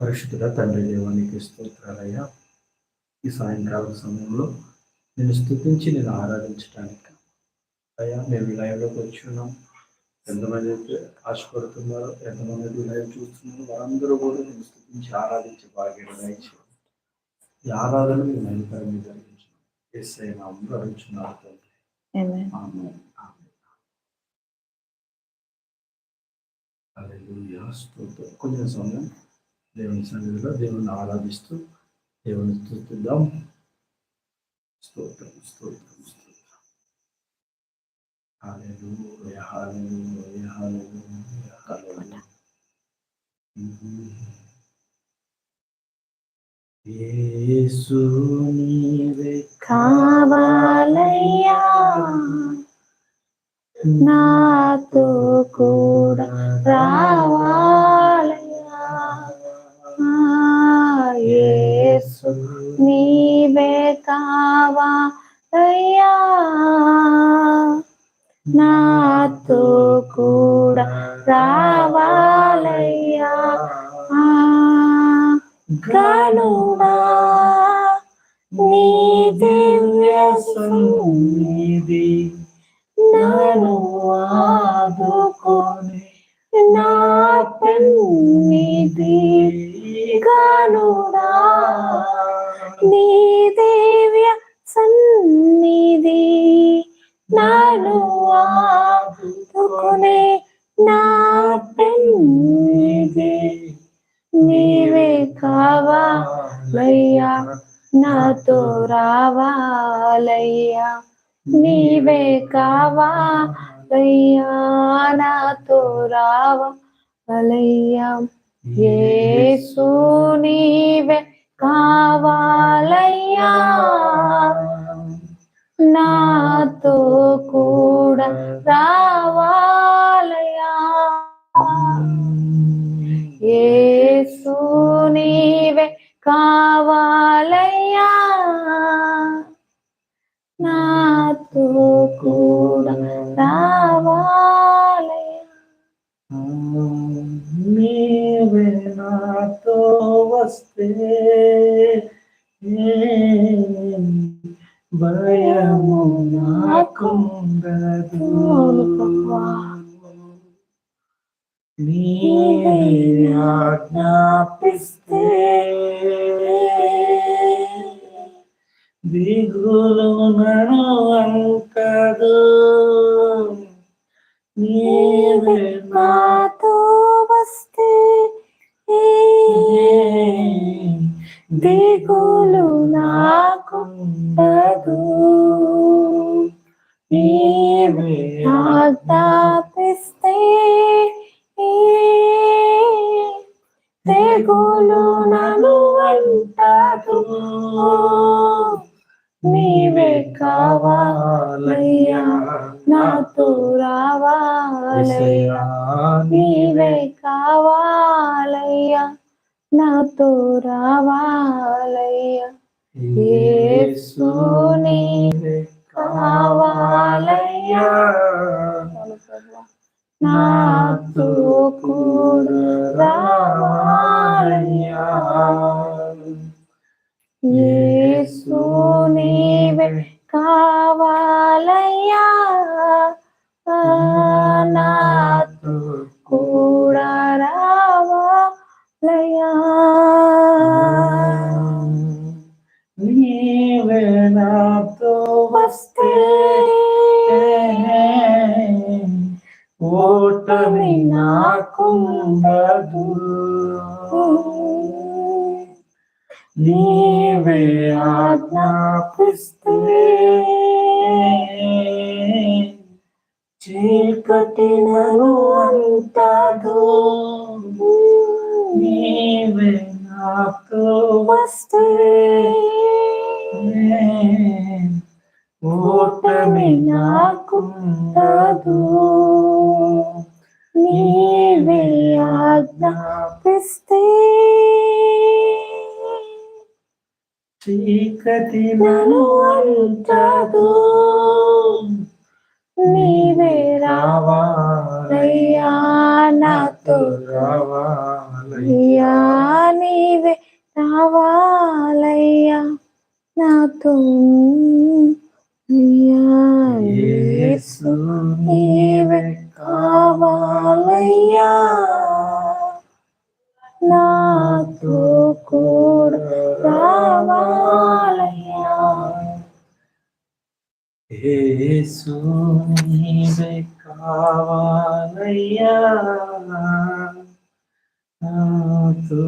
పరిశుద్ధ తండ్రి దేవానికి స్తోత్రాలయ్యా. ఈ సాయంకాల సమయంలో నేను స్థుతించి నేను ఆరాధించడానికి అయ్యా మేము లైవ్లోకి వచ్చి ఉన్నాం ఎంతమంది అయితే ఆశపడుతున్నారో ఎంతమంది అయితే లైవ్ చూస్తున్నారో వారందరూ కూడా నేను స్థుతించి ఆరాధించే భాగ్యం దయచేయండి. ఈ ఆరాధన మీ జరిగించు ఎస్ఐ నామంలో అడుగుతున్నారు తండ్రి. కొంచెం సమయం. దేవుని సన్నిధిలో దేవుని ఆరాధిస్తూ దేవుని స్థుతిద్దాం స్తోత్రం స్తోత్రం స్తోత్రం. హల్లెలూయా హల్లెలూయా యేసు నీవే కావాలయ్యా. నాతో కూడా రావాలయ్యా యేసు నీవే కావా అయ్యా. నాతో కూడా రావాలయ్యా. ఆ, గనుడా నీ దివ్య సన్నిధి నన్ను ఆదుకొని నా పెన్నిధి గనుడా నీ దివ్య సన్నిధి నన్ను ఆదుకునే నా పెన్నిధి నీవే కావాలయ్యా నాతో రావాలయ్యా. నీవే కావాలయ్యా నాతో రావాలయ్యా. యేసు నీవే కావాలయ్యా. నాతో కూడా రావా ఆజ్ఞాపిస్తే దిగులు నను అంకదు నీవే నాతో వస్తే దిగులు నాకుండదు. నీవే ఆజ్ఞాపిస్తే కావాలయ్యా నాతో కూడా రావాలయ్యా యేసు నీవే కావాలయ్యా ఆ, నాతో కూడా రావాలయ్యా అంటదు నీవే నాతో వస్తే ఓటమి నాకుండదు నీవే ఆజ్ఞాపిస్తే చీకటి నన్ను అంటదు రావాలయ్యా. నీవే రావాలయ్యా. నాతో నీవే కావాలయ్యా. నాతో కూడా రావాలయ్యా. యేసు నీవే కావాలయ్యా. నాతో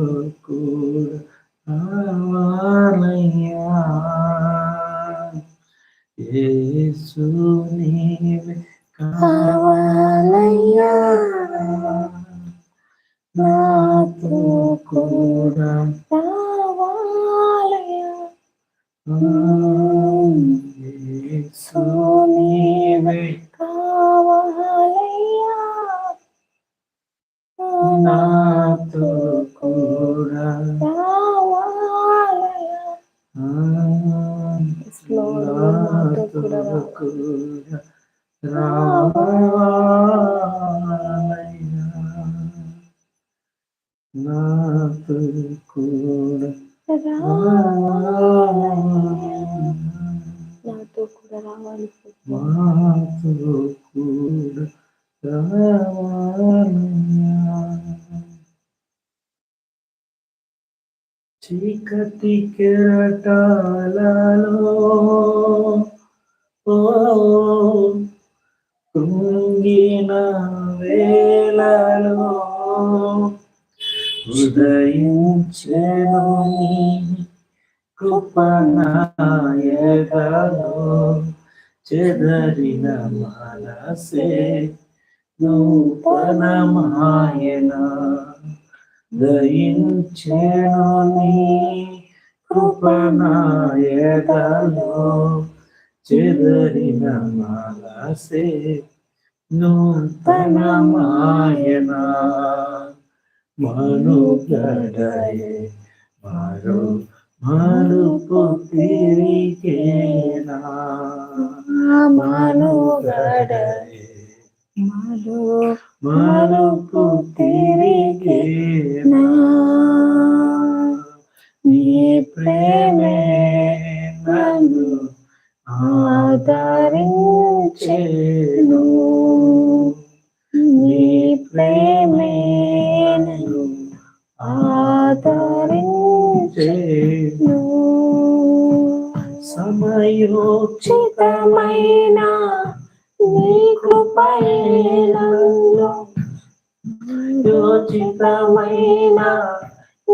కూడా రావాలయ్యా యేసు నీవే కావాలయ్యా నాతో నాతో కూడా. నాతో కూడా రావాలి. మాతో కూడా చీకటి కెరటాలలో కృంగిన వేళలో ఉదయించెను నీ కృపణాయగలో చెదరిన మనసే నూతనమాయన దయించెను నీ కృపణాయగలో చెదరిన మనసే నూతనమాయనా. మనుగడయే మరో మరుపు తిరిగేనా మనుగడయే మరో మరుపు తిరిగేనా నీ ప్రేమే యోచితమైన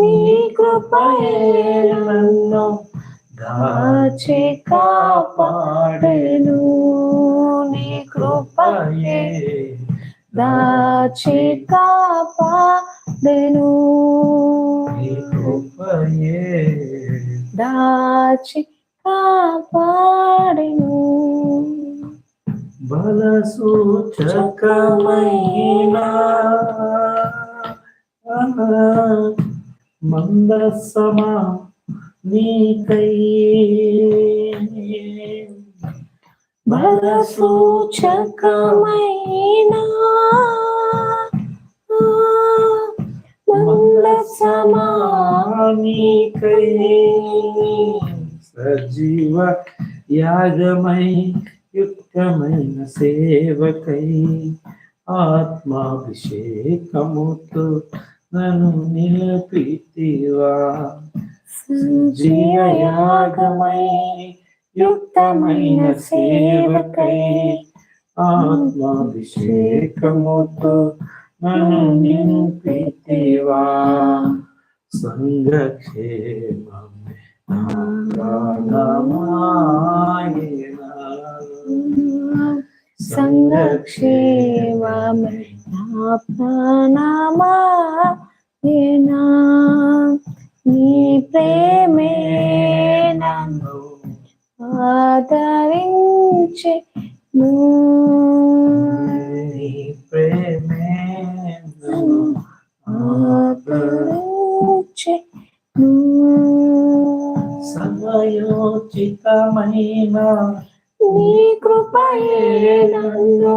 నీ దాచి దాచి కాపాడెను. నీ కృపయే దాచి కాపాడెను. నీ కృపయే దాచి కాపాడెను. బల సూచకమైన మందసమా నీకై బల సూచకమైన మంద సమా నీకై సజీవ యాగమై యుక్తమైన సేవకై ఆత్మాభిషేకముతో నన్ను నిలపితివా జీవయాగమై యుక్తమైన సేవకై ఆత్మాభిషేకముతో నన్ను నింపితివా సంఘక్షేమమే నా ప్రాణమాయనా. సంరక్షేమమే నా ఏనా నీ ప్రేమే నన్ను ఆదరించే ప్రేమే ఆదరించే సమయోచితమైన? నీ కృపయే నన్ను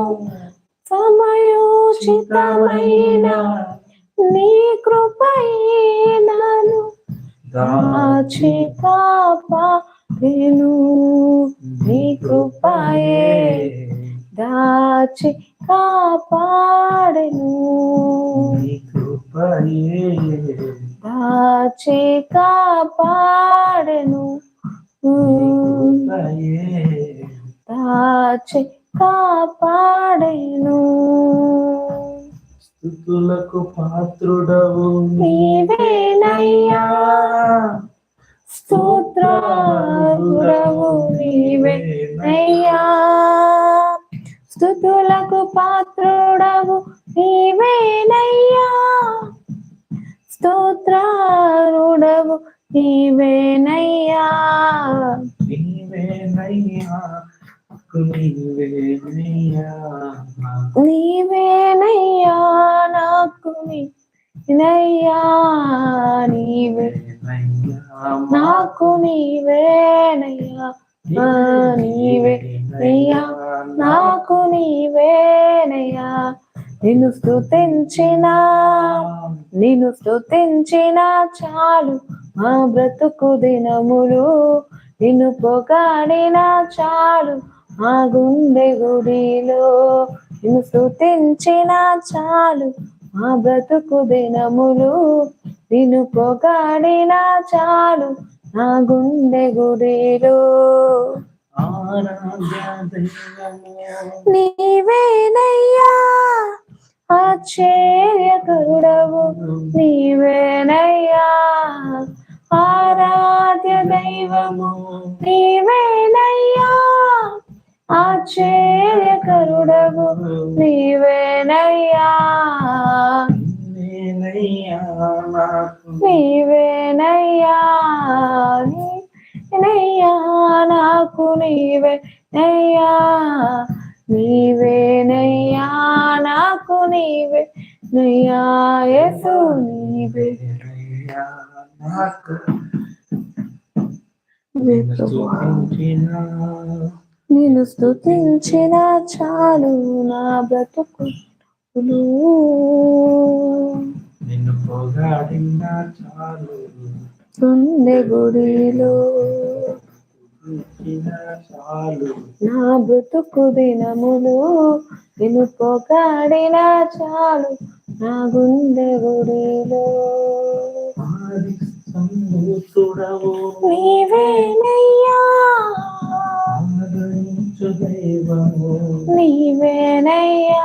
సమయోచితమైన? నీ కృపయే నన్ను దాచి కాపాడెను నీ కృపయే దాచి కాపాడెను నీ కృపయే దాచి కాపాడెను దాచి కాపాడెను స్థుతులకు పాత్రుడవు. నీవేనయ్యా స్తోత్రారుడవు నీవేనయ్యా స్థుతులకు పాత్రుడవు. నీవేనయ్యా స్తోత్రారుడవు నీవేనయ్యా. నాకు నీవేనయ్యా నాకు నీనయ్యా నీవే. నాకు నీవేనయ్యా ఆ, నీవేనయ్యా నాకు నీవేనయ్యా. నిన్ను స్తుతించిన నిన్ను స్తుతించిన చాలు మా బ్రతుకు దినములు. నిన్ను పొగాడిన చాలు మా గుండె గుడిలో నిన్ను స్తుతించిన చాలు. మా బ్రతుకు దినములు నిన్ను పొగాడిన చాలు. నా గుండె గుడిలో నీవేనయ్యా ఆశ్చర్యకరుడవు నీవేనయ్యా ఆరాధ్య దైవము నీవేనయ్యా ఆశ్చర్యకరుడవు నీవేనయ్యా. నీవేనయ్యా నాకు. నీవేనయ్యా. నీవేనయ్యా నాకు. నీవేనయ్యా. నాకు. నీవే నయ్యా యేసు నీవే. నాకు. నీవే నేను స్తుతించిన చాలు నా బ్రతుకులు నిన్ను పొగాడిన చాలు. గుండె గుడిలో నా బ్రతుకు దినములు నిన్ను పొగాడిన చాలు నా గుండె గుడిలో. నీవేనయ్యా దైవము నీవేనయ్యా.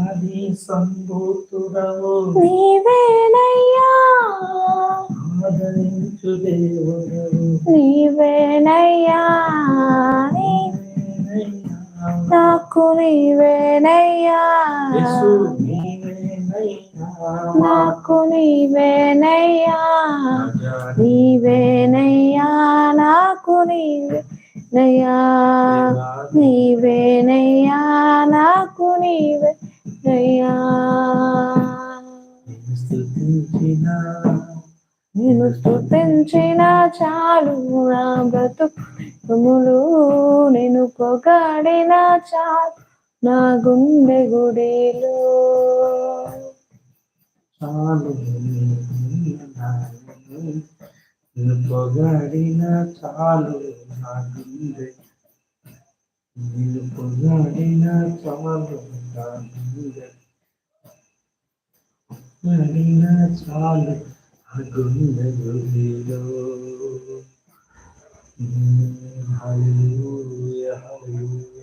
ఆది సంభూతుడవు. నీవేనయ్యా. ఆదరించు దేవుడు నీవేనయ్యా. నాకు నీవేనయ్యా. నీవేనయ్యా. నాకు నీవేనయ్యా. నాకు నీవేనయ్యా నీవేనయ్యా నాకు నిన్ను స్తుతించిన నేను స్తుతించిన చాలు నా బ్రతుకుములు. నేను పొగాడిన చాలు నా గుండె గుడిలో. చాలు పొగాడిన చాలు నా గుండె నిన్ను పొగాడిన చాలు నా గుండె పొగాడిన చాలు ఆ గుండె గుడిలో హల్లెలూయా హల్లెలూయా